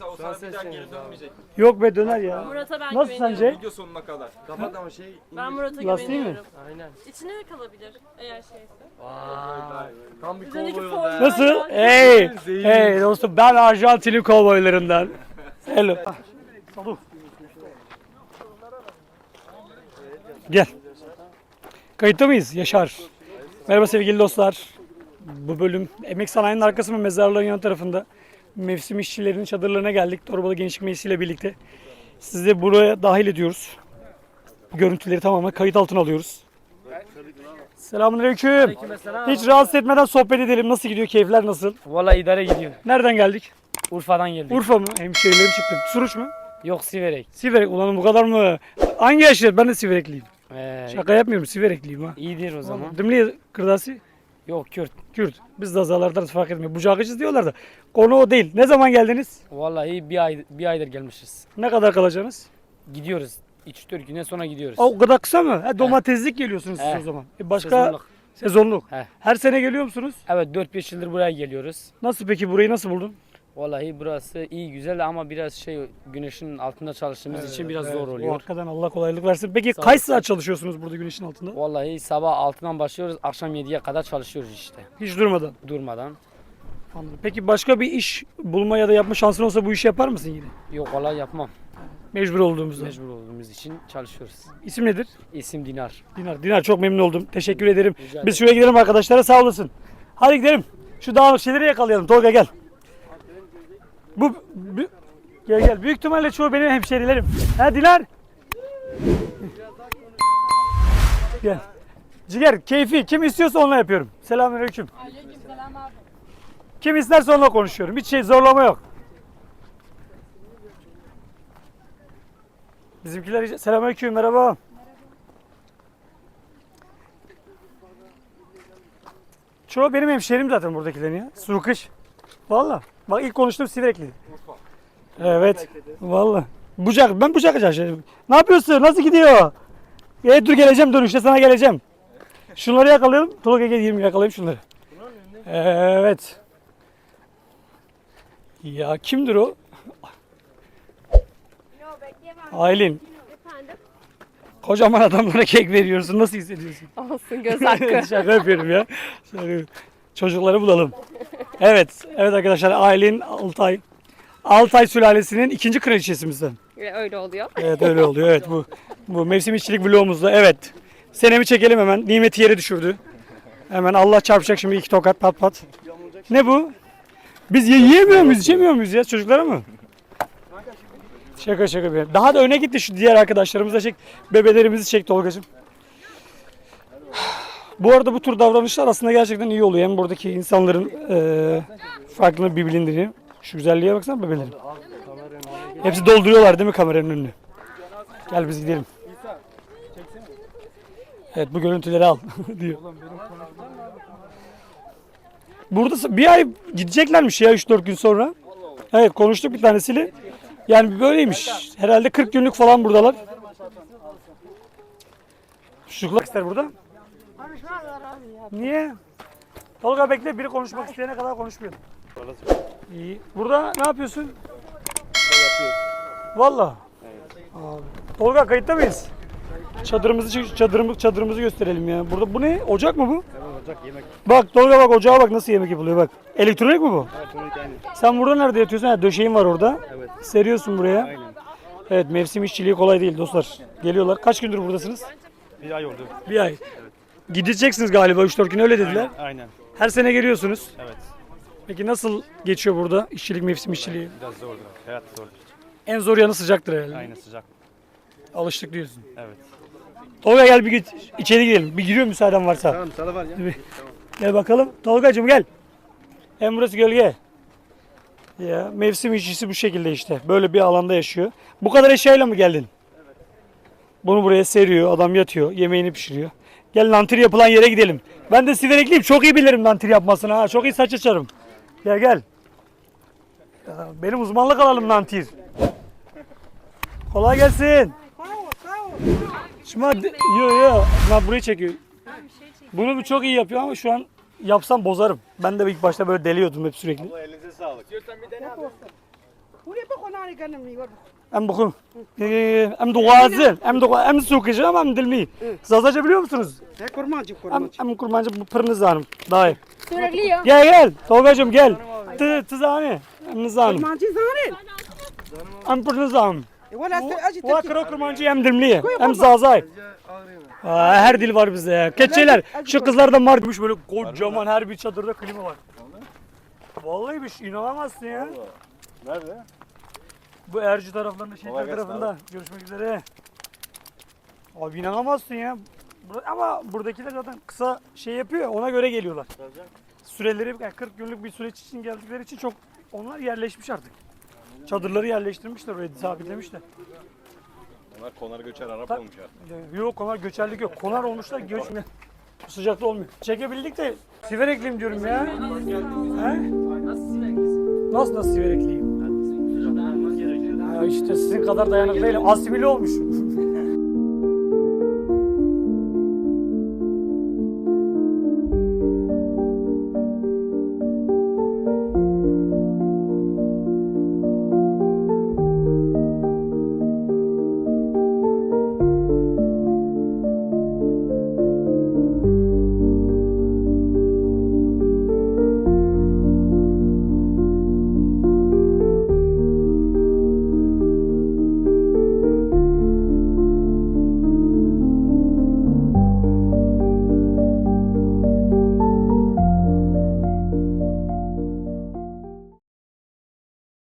Mesela o sana bir daha geri dönmeyecek. Yok be döner ya. Murat'a ben Nasıl güveniyorum. sence? Video sonuna kadar. Kapat ama şey. Ben Murat'a Lastiği mi? güveniyorum. Aynen. İçine de kalabilir eğer şeyse. Vay. Tam bir Üzerindeki kovboy oldu. ha. Nasıl? Hey! Hey dostum ben Arjantin'in kovboylarından. Hello. Salut. Gel. Kayıtta mıyız? Yaşar. Merhaba sevgili dostlar. Bu bölüm Emek Sanayi'nin arkası mı mezarlığın yan tarafında mevsim işçilerinin çadırlarına geldik. Torbalı Gençlik Meclisi ile birlikte. Sizi buraya dahil ediyoruz. Bu görüntüleri tamamen kayıt altına alıyoruz. Selamünaleyküm. Hiç rahatsız etmeden sohbet edelim. Nasıl gidiyor? Keyifler nasıl? Valla idare gidiyor. Nereden geldik? Urfa'dan geldik. Urfa mı? Hemşehrilerim çıktı. Suruç mu? Yok Siverek. Siverek. Ulan bu kadar mı? Hangi yaşlar? Ben de Siverekliyim. Ee, Şaka yapmıyorum. Siverekliyim ha. iyidir o zaman. Dimli kırdasi. Yok Kürt. Kürt. Biz de azalardan fark etmiyor. Bucakıcız diyorlar da. Konu o değil. Ne zaman geldiniz? Vallahi bir ay bir aydır gelmişiz. Ne kadar kalacaksınız? Gidiyoruz. 3-4 güne sonra gidiyoruz. Aa, O kadar kısa mı? Ha, domateslik geliyorsunuz siz He. o zaman. E başka Sezonluk. sezonluk. He. Her sene geliyor musunuz? Evet 4-5 yıldır buraya geliyoruz. Nasıl peki burayı nasıl buldun? Vallahi burası iyi güzel ama biraz şey güneşin altında çalıştığımız için biraz zor O oluyor. hakikaten Allah kolaylık versin. Peki Sağ kaç saat çalışıyorsunuz burada güneşin altında? Vallahi sabah 6'dan başlıyoruz, akşam 7'ye kadar çalışıyoruz işte Hiç durmadan. durmadan. Anladım. Peki başka bir iş bulma ya da yapma şansın olsa bu işi yapar mısın yine? Yok vallahi yapmam. Mecbur olduğumuzda. Mecbur olduğumuz için çalışıyoruz. İsim nedir? İsim Dinar. Dinar. Dinar çok memnun oldum. Teşekkür ederim. Rica Biz ederim. şuraya gidelim arkadaşlara sağ olasın. Hadi gidelim. Şu dağınık şeyleri yakalayalım. Tolga gel. Bu, bu- gel gel. Büyük ihtimalle çoğu benim hemşerilerim. Ha Dinar. Gel. Ciger, keyfi. Kim istiyorsa onunla yapıyorum. Selamünaleyküm. Kim isterse onunla konuşuyorum. Hiç şey zorlama yok. Bizimkiler selamünaleyküm merhaba. Çoğu benim hemşehrim zaten buradakilerin ya. Su kış. Valla. Bak ilk konuştuğum Siverekli. Evet. Valla. Bucak. Ben bucak açacağım. Ne yapıyorsun? Nasıl gidiyor? E, dur geleceğim dönüşte sana geleceğim. Şunları yakalayalım. Tolga gel 20 yakalayayım şunları. Evet. Ya kimdir o? Aylin. Kocaman adamlara kek veriyorsun. Nasıl hissediyorsun? Olsun göz hakkı. Şaka yapıyorum ya. Şaka yapıyorum. Çocukları bulalım. Evet. Evet arkadaşlar Aylin Altay. Altay sülalesinin ikinci kraliçesimizden. Öyle oluyor. Evet öyle oluyor. Evet bu bu mevsim işçilik vlogumuzda. Evet. Senemi çekelim hemen. Nimeti yere düşürdü. Hemen Allah çarpacak şimdi iki tokat pat pat. Ne bu? Biz ye- yiyemiyor muyuz, içemiyor muyuz ya çocuklara mı? Şaka şaka bir. Daha da öne gitti şu diğer arkadaşlarımız da çek. Bebelerimizi çek Tolgacığım. Bu arada bu tür davranışlar aslında gerçekten iyi oluyor. Hem buradaki insanların eee farkını bir bilindiriyor. Şu güzelliğe baksana bebelerin. Hepsi dolduruyorlar değil mi kameranın önünü? Gel biz gidelim. Evet bu görüntüleri al diyor. Burada bir ay gideceklermiş ya 3-4 gün sonra. Evet konuştuk bir tanesiyle. Yani böyleymiş. Herhalde 40 günlük falan buradalar. Çocuklar ister burada. Niye? Tolga bekle biri konuşmak isteyene kadar konuşmuyor. İyi. Burada ne yapıyorsun? Valla. Abi. Tolga kayıtta mıyız? Çadırımızı çek- çadırımız çadırımızı gösterelim ya. Burada bu ne? Ocak mı bu? Ocak yemek. Bak Tolga bak ocağa bak nasıl yemek yapılıyor bak. Elektronik mi bu? Elektronik aynı. Sen burada nerede yatıyorsun? Ha, döşeğin var orada. Evet. Seriyorsun buraya. Aynen. Evet mevsim işçiliği kolay değil dostlar. Geliyorlar. Kaç gündür buradasınız? Bir ay oldu. Bir ay. Gideceksiniz galiba 3-4 gün öyle dediler. Aynen. Her sene geliyorsunuz. Evet. Peki nasıl geçiyor burada işçilik mevsim işçiliği? Biraz zordu. Hayat zordu. En zor yanı sıcaktır herhalde. Aynen sıcak. Alıştık diyorsun. Evet. Tolga gel bir git içeri girelim. Bir giriyor müsaaden varsa. Tamam sana var ya. Gel bakalım. Tolgacığım gel. Hem burası gölge. Ya mevsim işçisi bu şekilde işte. Böyle bir alanda yaşıyor. Bu kadar eşyayla mı geldin? Bunu buraya seriyor. Adam yatıyor. Yemeğini pişiriyor. Gel lantir yapılan yere gidelim. Ben de siverekliyim. Çok iyi bilirim lantir yapmasını. Ha. Çok iyi saç açarım. Gel gel. Benim uzmanlık alalım lantir. Kolay gelsin. Şimdi yo yo. Lan burayı çekiyor. Bunu çok iyi yapıyor ama şu an yapsam bozarım. Ben de ilk başta böyle deliyordum hep sürekli. Abla elinize sağlık. Diyorsan bir dene abi. Bu ne bu konağı kanım yok. Hem bakın. Hem ee, duazı, hem du hem sokacağım hem dilmi. Zazaca biliyor musunuz? He kurmancı kurmancı. Hem, kurmancı bu pırnız hanım. Dayı. Sürekli ya. Gel gel. Tolgacığım gel. Tı tızani. Hem nizani. Kurmancı zani. Hem pırnız hanım. E, Ola kro kurmancı hem dilmi. Hem zazay. Her dil var bizde. Keçeler. Şu kızlardan var. Böyle kocaman her bir çadırda klima var. Vallahi bir şey inanamazsın ya. Nerede? Bu Ercü taraflarında, şey Kolay gelsin tarafında. Görüşmek üzere. Abi inanamazsın ya. Bur- Ama buradakiler zaten kısa şey yapıyor, ona göre geliyorlar. Süreleri yani 40 günlük bir süreç için geldikleri için çok onlar yerleşmiş artık. Çadırları yerleştirmişler oraya sabitlemişler. Onlar konar göçer Arap olmuş ya. Yok onlar göçerlik yok. Konar olmuşlar göç Bu sıcakta olmuyor. Çekebildik de siverekliyim diyorum ya. He? Nasıl nasıl siverekliyim? Ya işte sizin kadar dayanıklı değilim. Asimile olmuş.